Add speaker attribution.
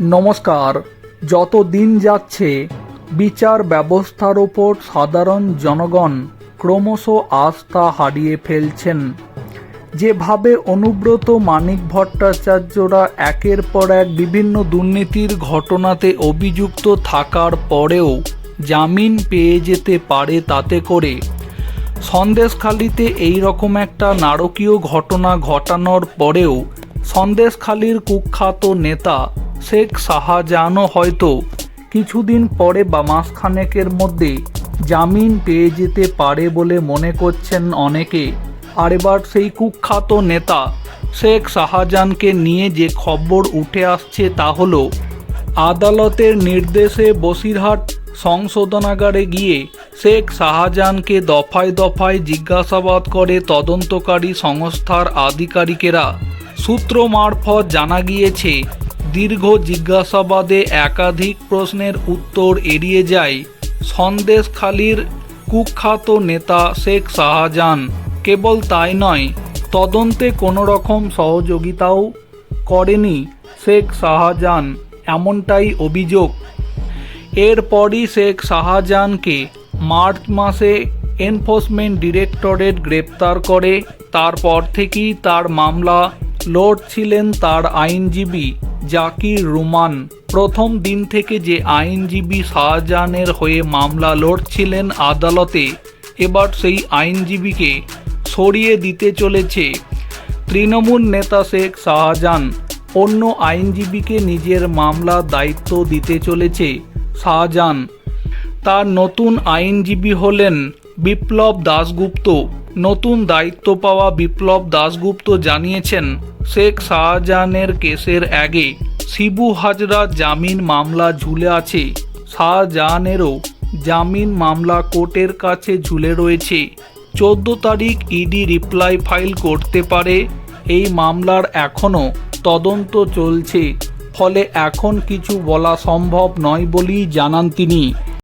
Speaker 1: নমস্কার। যত দিন যাচ্ছে, বিচার ব্যবস্থার ওপর সাধারণ জনগণ ক্রমশ আস্থা হারিয়ে ফেলছেন। যেভাবে অনুব্রত মানিক ভট্টাচার্যরা একের পর এক বিভিন্ন দুর্নীতির ঘটনাতে অভিযুক্ত থাকার পরেও জামিন পেয়ে যেতে পারে তাতে করে সন্দেশখালিতে এই রকম একটা নারকীয় ঘটনা ঘটানোর পরেও সন্দেশখালির কুখ্যাত নেতা শেখ শাহজাহানও হয়তো কিছুদিন পরে বা মাসখানেকের মধ্যে জামিন পেয়ে যেতে পারে বলে মনে করছেন অনেকে। আর এবার সেই কুখ্যাত নেতা শেখ শাহজাহানকে নিয়ে যে খবর উঠে আসছে তা হল, আদালতের নির্দেশে বসিরহাট সংশোধনাগারে গিয়ে শেখ শাহজাহানকে দফায় দফায় জিজ্ঞাসাবাদ করে তদন্তকারী সংস্থার আধিকারিকেরা সূত্র মারফত জানা গিয়েছে দীর্ঘ জিজ্ঞাসাবাদে একাধিক প্রশ্নের উত্তর এড়িয়ে যায় সন্দেশখালির কুখ্যাত নেতা শেখ শাহজাহান। কেবল তাই নয়, তদন্তে কোনো রকম সহযোগিতাও করেনি শেখ শাহজাহান, এমনটাই অভিযোগ। এরপরই শেখ শাহজাহানকে মার্চ মাসে এনফোর্সমেন্ট ডিরেক্টরেট গ্রেপ্তার করে, তারপর থেকেই তার মামলা লড়ছিলেন তার আইনজীবী জাকির রুমান, প্রথম দিন থেকে যে আইনজীবী শাহজাহানের হয়ে মামলা লড়ছিলেন আদালতে, এবার সেই আইনজীবীকে সরিয়ে দিতে চলেছে। তৃণমূল নেতা শেখ শাহজাহান, অন্য আইনজীবীকে নিজের মামলার দায়িত্ব দিতে চলেছে শাহজাহান। তার নতুন আইনজীবী হলেন বিপ্লব দাশগুপ্ত। নতুন দায়িত্ব পাওয়া বিপ্লব দাশগুপ্ত জানিয়েছেন, শেখ শাহজাহানের কেসের আগে শিবু হাজরা জামিন মামলা ঝুলে আছে। শাহজাহানেরও জামিন মামলা কোর্টের কাছে ঝুলে রয়েছে। চোদ্দ তারিখ ইডি রিপ্লাই ফাইল করতে পারে, এই মামলার এখনও তদন্ত চলছে। ফলে এখন কিছু বলা সম্ভব নয় বলেই জানান তিনি।